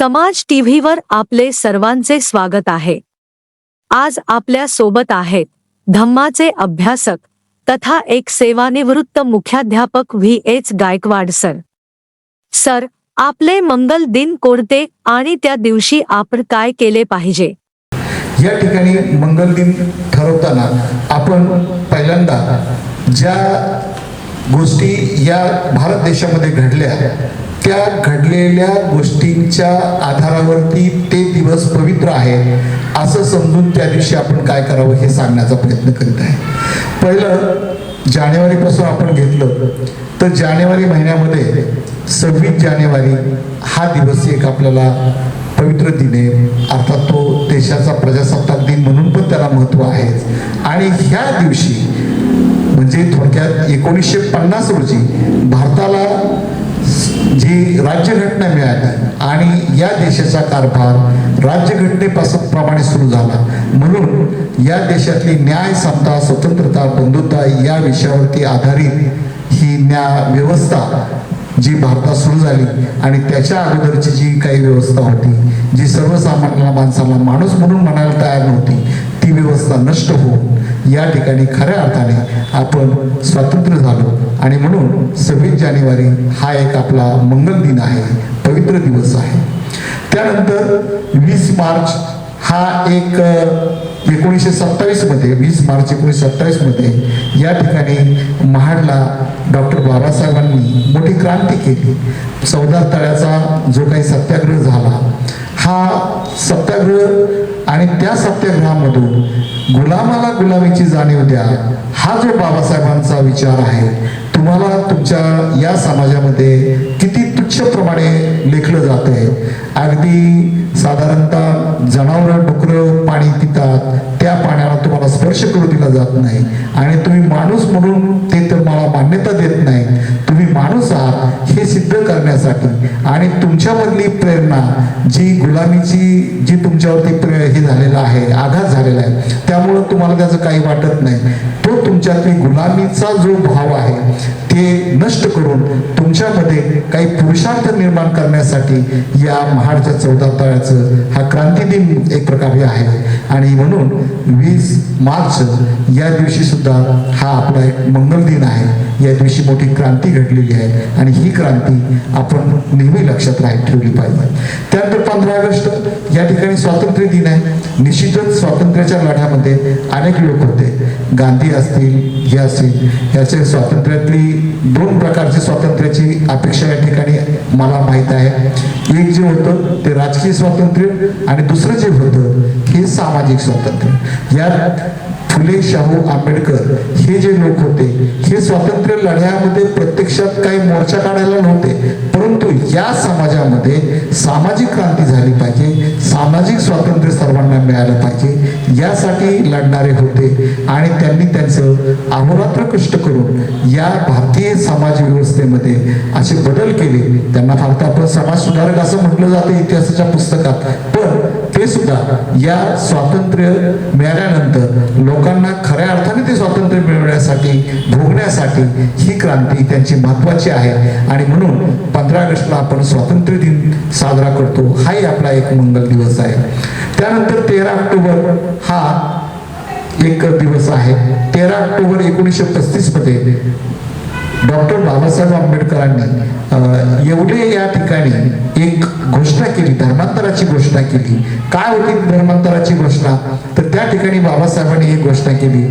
समाज टीव्हीवर आपले सर्वांचे स्वागत आहे. आज आपल्यासोबत आहेत धम्माचे अभ्यासक तथा एक सेवानिवृत्त मुख्याध्यापक V. H. Gaikwad sir. Sir आपले मंगल दिन कोणते आणि त्या दिवशी आपण काय केले पाहिजे? या ठिकाणी मंगल दिन ठरवताना आपण पहिल्यांदा ज्या गोष्टी या भारत देशामध्ये घडल्या त्या घडलेल्या गोष्टींच्या आधारावरती ते दिवस पवित्र आहे असं समजून त्या दिवशी आपण काय करावं हे सांगण्याचा प्रयत्न करीत आहे. पहिलं जानेवारीपासून आपण घेतलं तर जानेवारी महिन्यामध्ये सव्वीस जानेवारी हा दिवस एक आपल्याला पवित्र दिन आहे. अर्थात तो देशाचा प्रजासत्ताक दिन म्हणून पण त्याला महत्त्व आहे. आणि ह्या दिवशी म्हणजे थोडक्यात एकोणीसशे पन्नास रोजी भारताला जी राज्यघटना मिळाली आणि या देशाचा कारभार राज्यघटनेपासून प्रमाणे सुरू झाला. म्हणून या देशातली न्याय समता स्वतंत्रता बंधुता या विषयावरती आधारित ही न्याय व्यवस्था जी भारतात सुरू झाली आणि त्याच्या अगोदरची जी काही व्यवस्था होती जी सर्वसामान्य माणसाला माणूस म्हणून म्हणायला तयार नव्हती ती व्यवस्था नष्ट होऊन या ठिकाणी खऱ्या अर्थाने आपण स्वातंत्र्य झालो. आणि म्हणून सव्वीस जानेवारी हा एक आपला मंगल दिन आहे पवित्र दिवस आहे. त्यानंतर वीस मार्च हा एक एकोणीसशे सत्तावीसमध्ये वीस मार्च एकोणीसशे सत्तावीसमध्ये या ठिकाणी महाडला डॉक्टर बाबासाहेबांनी मोठी क्रांती केली. चौदा तळ्याचा जो काही सत्याग्रह झाला हा सत्याग्रह आणि त्या सत्याग्रहामधून गुलामाला गुलामीची जाणीव द्या. हा जो बाबासाहेबांचा विचार आहे तुम्हाला तुमच्या या समाजामध्ये किती तुच्छप्रमाणे लेखलं जात आहे अगदी साधारणतः जनावरं डुकरं पाणी पितात त्या पाण्याला तुम्हाला स्पर्श करू दिला जात नाही. आणि तुम्ही माणूस म्हणून ते तर मला मान्यता देत नाही. तुम्ही माणूस आहात हे सिद्ध करण्यासाठी आणि तुमच्यामधली प्रेरणा जी गुलामीची जी तुमच्यावरती प्रे हे झालेला आहे आघात झालेला आहे त्यामुळं तुम्हाला त्याचं काही वाटत नाही. तो तुमच्यातली गुलामीचा जो भाव आहे ते नष्ट करून तुमच्यामध्ये काही पुरुषार्थ निर्माण करण्यासाठी या महाडच्या चौदा तळ्याचं हा क्रांती दिन एक प्रकारे आहे. आणि म्हणून वीस मार्च या दिवशी सुद्धा हा आपला एक मंगल दिन आहे. या दिवशी मोठी क्रांती घडलेली आहे. आणि ही क्रांती आपण नेहमी लक्षात राहील ठेवली पाहिजे. त्यानंतर पंधरा ऑगस्ट या ठिकाणी स्वातंत्र्य दिन आहे. निश्चितच स्वातंत्र्याच्या लढ्यामध्ये अनेक लोक होते. गांधी असतील हे असतील याचे स्वातंत्र्यातली दोन प्रकारची स्वातंत्र्याची अपेक्षा या ठिकाणी मला माहीत आहे. एक जे होतं ते राजकीय स्वातंत्र्य आणि दुसरं जे होतं हे सामाजिक स्वातंत्र्य. यात फुले शाहू आंबेडकर हे जे लोक होते हे स्वातंत्र्य लढ्यामध्ये प्रत्यक्षात काही मोर्चा काढायला नव्हते. परंतु या समाजामध्ये सामाजिक क्रांती झाली पाहिजे सामाजिक स्वातंत्र्य सर्वांना मिळालं पाहिजे यासाठी लढणारे होते. आणि त्यांनी त्यांचं अहोरात्र कष्ट करून या भारतीय समाज व्यवस्थेमध्ये असे बदल केले. त्यांना फक्त आपण समाज सुधारक असं म्हटलं जातं इतिहासाच्या पुस्तकात. पण ते सुद्धा या स्वातंत्र्य मिळाल्यानंतर लोकांना खऱ्या अर्थाने ते स्वातंत्र्य मिळवण्यासाठी भोगण्यासाठी ही क्रांती त्यांची महत्वाची आहे. आणि म्हणून पंधरा ऑगस्टला आपण स्वातंत्र्य दिन साजरा करतो. हाही आपला एक मंगल दिवस आहे. त्यानंतर तेरा ऑक्टोबर हा एक दिवस आहे. तेरा ऑक्टोबर एकोणीसशे पस्तीसमध्ये डॉक्टर बाबासाहेब आंबेडकरांनी एवढे या ठिकाणी एक घोषणा केली धर्मांतराची घोषणा केली. काय होती धर्मांतराची घोषणा? तर त्या ठिकाणी बाबासाहेबांनी एक घोषणा केली.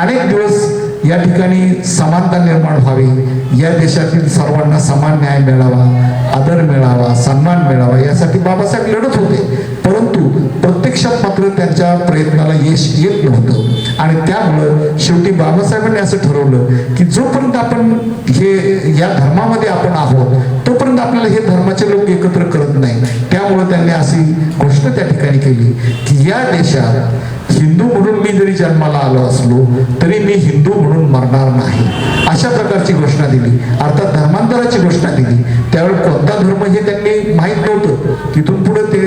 अनेक दिवस या ठिकाणी समानता निर्माण व्हावी. या देशातील सर्वांना समान न्याय मिळावा आदर मिळावा सन्मान मिळावा यासाठी बाबासाहेब लढत होते. परंतु प्रत्यक्षात मात्र त्यांच्या प्रयत्नाला यश येत नव्हतं. आणि त्यामुळं शेवटी बाबासाहेबांनी असं ठरवलं की जोपर्यंत आपण हे या धर्मामध्ये आपण आहोत तोपर्यंत आपल्याला हे धर्माचे लोक एकत्र करत नाही. त्यामुळं त्यांनी अशी घोषणा त्या ठिकाणी केली की या देशात हिंदू म्हणून मी जरी जन्माला आलो असलो तरी मी हिंदू म्हणून मरणार नाही. अशा प्रकारची घोषणा दिली. अर्थात धर्मांतराची घोषणा दिली. त्यावेळी कोणता धर्म हे त्यांनी माहीत नव्हतं. तिथून पुढे ते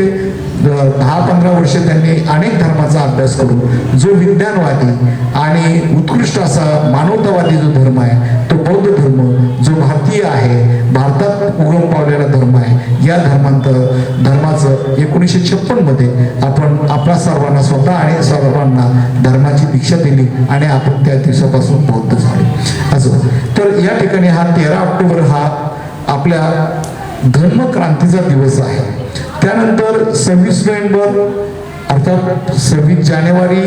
दहा पंधरा वर्ष त्यांनी अनेक धर्माचा अभ्यास करून जो विज्ञानवादी आणि उत्कृष्ट असा मानवतावादी जो धर्म आहे तो बौद्ध धर्म जो भारतीय आहे भारतात उगम पावलेला धर्म आहे या धर्मांत धर्माचं एकोणीसशे छप्पनमध्ये आपण आपल्या सर्वांना स्वतः आणि सर्वांना धर्माची दीक्षा दिली आणि आपण त्या दिवसापासून बौद्ध झालो. असं. तर या ठिकाणी हा तेरा ऑक्टोबर हा आपल्या धर्मक्रांतीचा दिवस आहे. त्यानंतर सव्वीस नोव्हेंबर अर्थात सव्वीस जानेवारी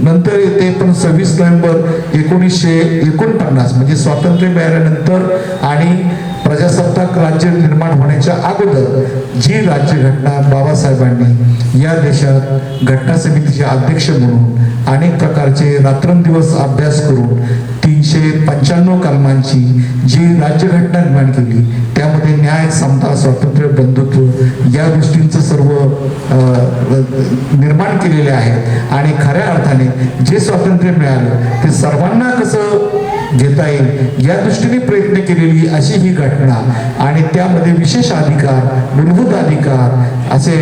नंतर येते पण सव्वीस नोव्हेंबर एकोणीसशे एकोणपन्नास म्हणजे स्वातंत्र्य मिळाल्यानंतर आणि प्रजासत्ताक राज्य निर्माण होण्याच्या अगोदर जी राज्यघटना बाबासाहेबांनी या देशात घटना समितीचे अध्यक्ष म्हणून अनेक प्रकारचे रात्रंदिवस अभ्यास करून तीनशे पंच्याण्णव कलमांची जी राज्यघटना निर्माण केली त्यामध्ये न्याय समता स्वातंत्र्य बंधुत्व या गोष्टींचं सर्व निर्माण केलेले आहे. आणि खऱ्या अर्थाने जे स्वातंत्र्य मिळालं ते सर्वांना कसं घेता येईल या दृष्टीने प्रयत्न केलेली अशी ही घटना. आणि त्यामध्ये विशेष अधिकार मूलभूत अधिकार असे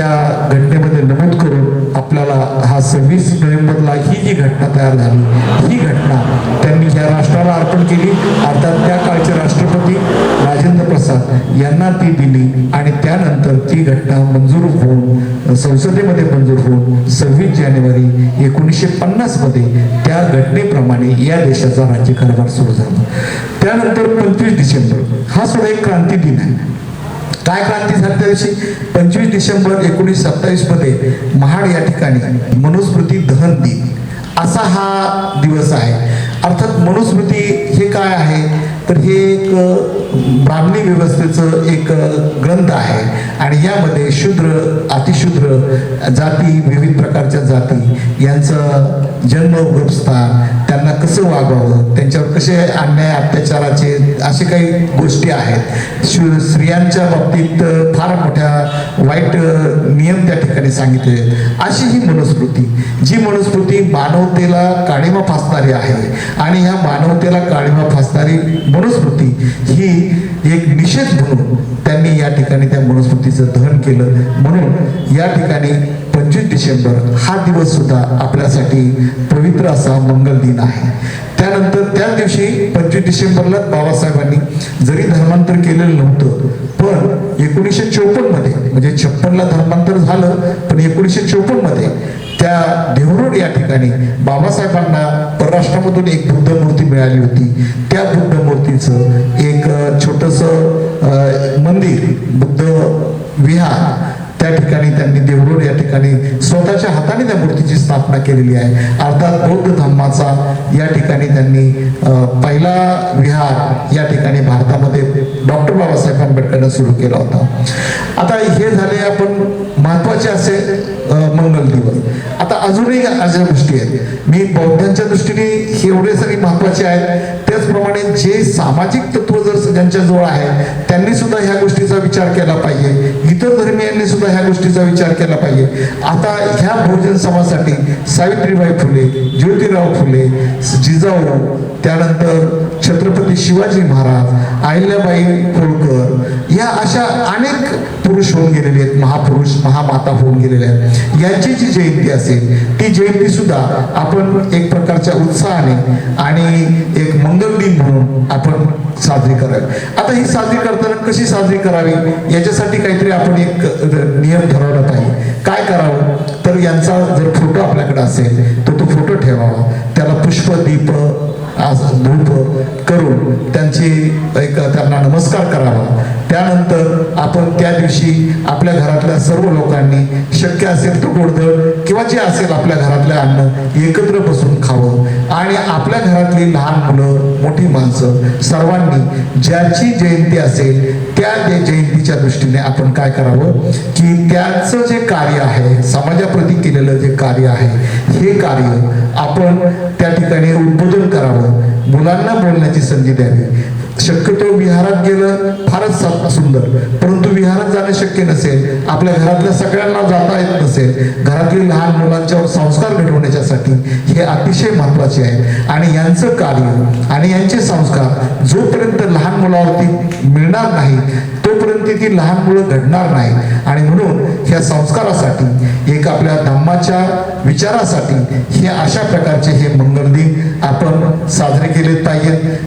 त्या घटनेमध्ये नमूद करून आपल्याला हा सव्वीस नोव्हेंबरला ही जी घटना तयार झाली ही घटना त्यांनी या राष्ट्राला अर्पण केली अर्थात त्या काळचे राष्ट्रपती राजेंद्र प्रसाद यांना ती दिली आणि त्यानंतर ती घटना मंजूर होऊन संसदेमध्ये मंजूर होऊन सव्वीस जानेवारी एकोणीसशे पन्नासमध्ये त्या घटनेप्रमाणे या देशाचा राज्यकारभार सुरू झाला. त्यानंतर पंचवीस डिसेंबर हा सुद्धा एक क्रांती दिन आहे. काय क्रांती झाली त्या दिवशी? पंचवीस डिसेंबर एकोणीसशे सत्तावीसमध्ये महाड या ठिकाणी मनुस्मृती दहन दिन. असा हा दिवस आहे. अर्थात मनुस्मृती हे काय आहे? तर हे एक ब्राह्मणी व्यवस्थेचं एक ग्रंथ आहे. आणि यामध्ये शूद्र अतिशूद्र जाती विविध प्रकारच्या जाती. यांचं जन्म उगमस्थान त्यांना कसं वागावं त्यांच्यावर कसे अन्याय अत्याचाराचे असे काही गोष्टी आहेत. शु- स्त्रियांच्या बाबतीत फार मोठ्या वाईट नियम त्या ठिकाणी सांगितले. अशी ही मनुस्मृती जी मनुस्मृती मानवतेला काळीमा फासणारी आहे आणि ह्या मानवतेला काळीमा फासणारी मनुस्मृती ही एक निषेध म्हणून त्यांनी या ठिकाणी त्या मनुस्मृतीचं दहन केलं. म्हणून या ठिकाणी पंचवीस डिसेंबर हा दिवस सुद्धा आपल्यासाठी पवित्र असा मंगल दिन आहे. त्यानंतर त्याच दिवशी पंचवीस डिसेंबरला बाबासाहेबांनी जरी धर्मांतर केलेलं नव्हतं पण एकोणीसशे चोपन्नमध्ये म्हणजे छप्पनला धर्मांतर झालं पण एकोणीसशे चोपन्नमध्ये त्या देवरोड या ठिकाणी बाबासाहेबांना परराष्ट्रामधून एक बुद्ध मूर्ती मिळाली होती. त्या बुद्ध मूर्तीचं एक छोटस मंदिर बुद्ध विहार त्या ठिकाणी त्यांनी देवरोड या ठिकाणी स्वतःच्या हाताने त्या मूर्तीची स्थापना केलेली आहे. अर्थात बौद्ध धम्माचा या ठिकाणी त्यांनी पहिला विहार या ठिकाणी भारतामध्ये डॉक्टर बाबासाहेब आंबेडकरनं सुरू केला होता. आता हे झाले आपण महत्त्वाचे असे मंगल दिवस आता अजूनही अशा गोष्टी आहेत. मी बौद्धांच्या दृष्टीने हे एवढे सगळे महत्त्वाचे आहेत. त्याचप्रमाणे जे सामाजिक तत्व जर ज्यांच्याजवळ आहे त्यांनी सुद्धा ह्या गोष्टीचा विचार केला पाहिजे. इतर धर्मियांनी सुद्धा ह्या गोष्टीचा विचार केला पाहिजे. आता ह्या बहुजन समाजासाठी सावित्रीबाई फुले ज्योतिराव फुले जिजाऊ त्यानंतर छत्रपती शिवाजी महाराज अहिल्याबाई होळकर या अशा अनेक पुरुष होऊन गेलेले आहेत महापुरुष महामाता होऊन गेलेल्या आहेत. यांची जी जयंती असेल ती जयंती सुद्धा आपण एक प्रकारच्या उत्साहाने आणि एक मंगल दिन म्हणून आपण साजरी करावी आता ही साजरी करताना कशी साजरी करावी? याच्यासाठी काहीतरी आपण एक नियम ठरवला पाहिजे काय करावं? तर यांचा जर फोटो आपल्याकडे असेल तर तो फोटो ठेवावा. त्याला पुष्प दीप आज धूप करून त्यांची एक त्यांना नमस्कार करावा. त्यानंतर आपण त्या दिवशी आपल्या घरातल्या सर्व लोकांनी शक्य असेल तर गोडधड किंवा जे असेल आपल्या घरातलं अन्न एकत्र बसून खावं. आणि आपल्या घरातली लहान मुलं मोठी माणसं सर्वांनी ज्याची जयंती असेल त्या जयंतीच्या दृष्टीने आपण काय करावं? की त्याचं जे कार्य आहे समाजाप्रती केलेलं जे कार्य आहे हे कार्य आपण त्या ठिकाणी उद्बोधन करावं. मुलांना बोलण्याची संधी द्यावी. शक्यतो विहारात गेलं फारच सुंदर. परंतु विहारात जाणं शक्य नसेल आपल्या घरातल्या सगळ्यांना जाता येत नसेल घरातील लहान मुलांच्यावर संस्कार घडवण्याच्यासाठी हे अतिशय महत्त्वाचे आहे. आणि यांचं कार्य आणि यांचे संस्कार जोपर्यंत लहान मुलावरती मिळणार नाही तोपर्यंत ती लहान मुलं घडणार नाही. आणि म्हणून ह्या संस्कारासाठी एक आपल्या धम्माच्या विचारासाठी हे अशा प्रकारचे हे मंगल दिन आपण साजरे केले पाहिजेत.